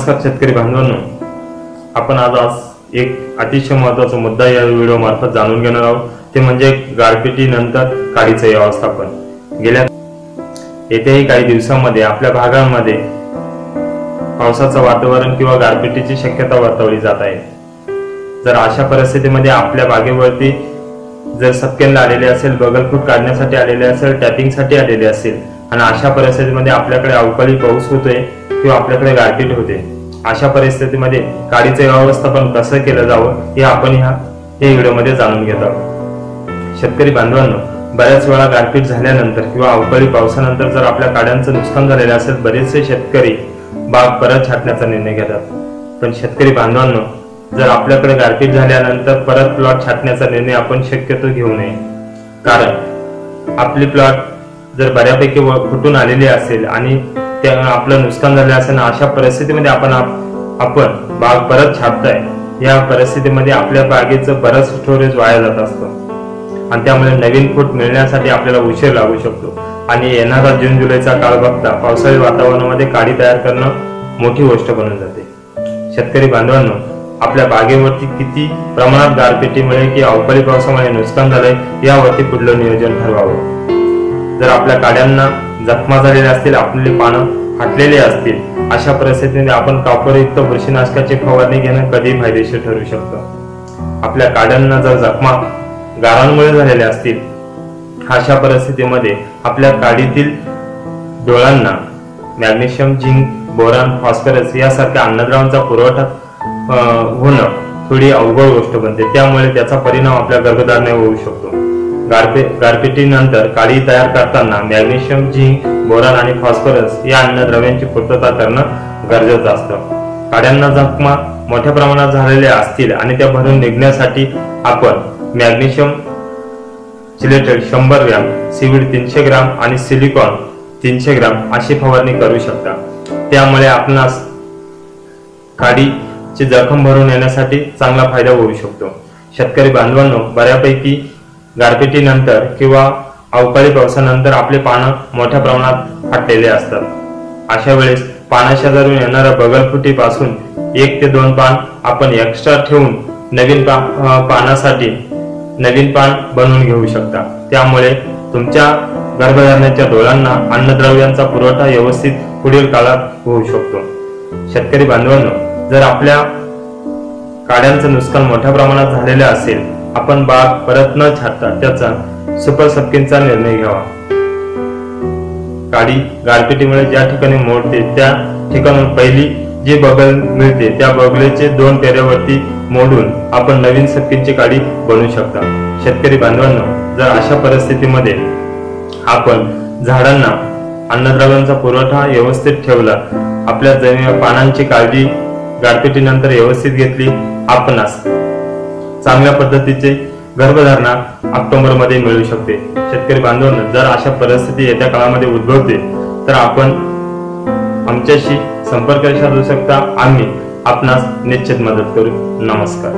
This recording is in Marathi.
नमस्कार शेतकरी बांधवांनो. आपण आज आज एक अतिशय महत्त्वाचा मुद्दा या व्हिडिओ मार्फत जाणून घेणार आहोत. ते म्हणजे गारपिटीनंतर काळीचं व्यवस्थापन. गेल्या येत्याही काही दिवसांमध्ये आपल्या भागांमध्ये पावसाचं वातावरण किंवा गारपिटीची शक्यता वर्तवली जात आहे. जर अशा परिस्थितीमध्ये आपल्या बागेवरती जर सत्केंद्र आलेले असेल बगलफूट काढण्यासाठी आलेले असेल टॅपिंगसाठी आलेले असेल आणि अशा परिस्थितीमध्ये आपल्याकडे अवकाळी पाऊस होतोय किंवा आपल्याकडे गारपीट होते. अशा परिस्थितीमध्ये काडीचे व्यवस्थापन कसं केलं जावं हे आपण ह्या या व्हिडिओमध्ये जाणून घेत आहोत. शेतकरी बांधवांनो बऱ्याच वेळा गारपीट झाल्यानंतर किंवा अवकाळी पावसानंतर जर आपल्या काड्यांचं नुकसान झालेलं असेल बरेचसे शेतकरी बाग परत छाटण्याचा निर्णय घेतात. पण शेतकरी बांधवांनो जर आपल्याकडे गारपीट झाल्यानंतर परत प्लॉट छाटण्याचा निर्णय आपण शक्यतो घेऊ नये. कारण आपली प्लॉट जर बऱ्यापैकी फुटून आलेली असेल आणि त्या आपलं नुकसान झालं असेल अशा परिस्थितीमध्ये आपण आपण बाग परत छापताय या परिस्थितीमध्ये आपल्या बागेचं बरंच स्टोरेज वाया जात असतं. आणि त्यामुळे नवीन फूट मिळण्यासाठी आपल्याला उशीर लागू शकतो. आणि येणारा जून जुलैचा काळ बघता पावसाळी वातावरणामध्ये काडी तयार करणं मोठी गोष्ट बनून जाते. शेतकरी बांधवांनो आपल्या बागेवरती किती प्रमाणात गारपिटीमुळे की अवकाळी पावसामुळे नुकसान झालंय यावरती पुढलं नियोजन ठरवावं. जर आपल्या काड्यांना जखमा झालेल्या असतील आपले पानं फाटलेले असतील अशा परिस्थितीमध्ये आपण कापरयुक्त बुरशीनाशकाची फवारणी घेणं कधी फायदेशीर ठरू शकतं. आपल्या काड्यांना जर जखमा गारांमुळे झालेल्या असतील अशा परिस्थितीमध्ये आपल्या काडीतील डोळ्यांना मॅग्नेशियम झिंक बोरान फॉस्फरस यासारख्या अन्नद्रवांचा पुरवठा होणं थोडी अवघड गोष्ट बनते. त्यामुळे त्याचा परिणाम आपल्या गर्भधारणेवर होऊ शकतो. गारपे गारपिटीनंतर काडी तयार करताना मॅग्नेशियम झिंक बोरान आणि फॉस्फरस या अन्नद्रव्यांची पूर्तता करणं गरजेचं असतं. काड्यांना जखमा मोठ्या प्रमाणात झालेल्या असतील आणि त्या भरून निघण्यासाठी आपण मॅग्नेशियम सिलेटेड शंभर ग्रॅम सीवीड तीनशे ग्राम आणि सिलिकॉन तीनशे ग्राम अशी फवारणी करू शकता. त्यामुळे आपणास काडीची जखम भरून येण्यासाठी चांगला फायदा होऊ शकतो. शेतकरी बांधवांनो बऱ्यापैकी गारपिटीनंतर किंवा अवकाळी पावसानंतर आपले पानं मोठ्या प्रमाणात फाटलेले असतात. अशा वेळेस पानाशेजारून येणाऱ्या बगलफुटीपासून एक ते दोन पान आपण एक्स्ट्रा ठेवून नवीन पा पानासाठी नवीन पान बनवून घेऊ शकता. त्यामुळे तुमच्या गर्भधारणाच्या डोळ्यांना अन्नद्रव्यांचा पुरवठा व्यवस्थित पुढील काळात होऊ शकतो. शेतकरी बांधवांनो जर आपल्या काड्यांचं नुकसान मोठ्या प्रमाणात झालेलं असेल आपण बाग परत न छाटता त्याचा सुपर सबकिनचा निर्णय घ्यावा. काडी गारपिटीमुळे ज्या ठिकाणी मोडते त्या ठिकाणून पहिली जी बगल मिळते त्या बगलेचे दोन पेऱ्यावरती मोडून आपण नवीन सपकींची काडी बनवू शकता. शेतकरी बांधवांना जर अशा परिस्थितीमध्ये आपण झाडांना अन्नद्रव्यांचा पुरवठा व्यवस्थित ठेवला आपल्या जमिनीवर पानांची काळजी गारपिटीनंतर व्यवस्थित घेतली आपणास चांगल्या पद्धतीचे गर्भधारणा ऑक्टोबरमध्ये मिळू शकते. शेतकरी बांधवांना जर अशा परिस्थिती येत्या काळामध्ये उद्भवते तर आपण आमच्याशी संपर्क साधू शकता. आम्ही आपणास निश्चित मदत करू. नमस्कार.